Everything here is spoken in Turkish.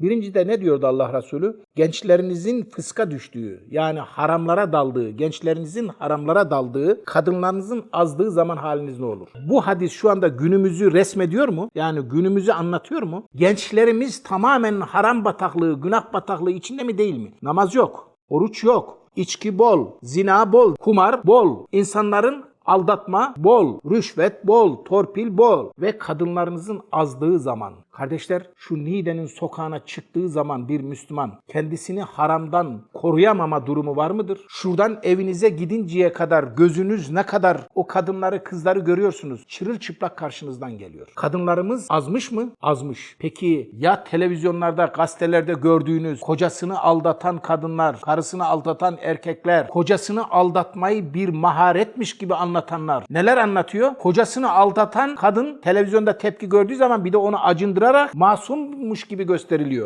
Birincide ne diyordu Allah Resulü? Gençlerinizin fıska düştüğü, yani haramlara daldığı, gençlerinizin haramlara daldığı, kadınlarınızın azdığı zaman haliniz ne olur? Bu hadis şu anda günümüzü resmediyor mu? Yani günümüzü anlatıyor mu? Gençlerimiz tamamen haram bataklığı, günah bataklığı içinde mi değil mi? Namaz yok, oruç yok, içki bol, zina bol, kumar bol, insanların aldatma bol, rüşvet bol, torpil bol ve kadınlarınızın azdığı zaman. Kardeşler şu Niğde'nin sokağına çıktığı zaman bir Müslüman kendisini haramdan koruyamama durumu var mıdır? Şuradan evinize gidinceye kadar gözünüz ne kadar o kadınları kızları görüyorsunuz. Çırılçıplak karşınızdan geliyor. Kadınlarımız azmış mı? Azmış. Peki ya televizyonlarda, gazetelerde gördüğünüz kocasını aldatan kadınlar, karısını aldatan erkekler, kocasını aldatmayı bir maharetmiş gibi anlatanlar neler anlatıyor? Kocasını aldatan kadın televizyonda tepki gördüğü zaman bir de onu acındırarak masummuş gibi gösteriliyor.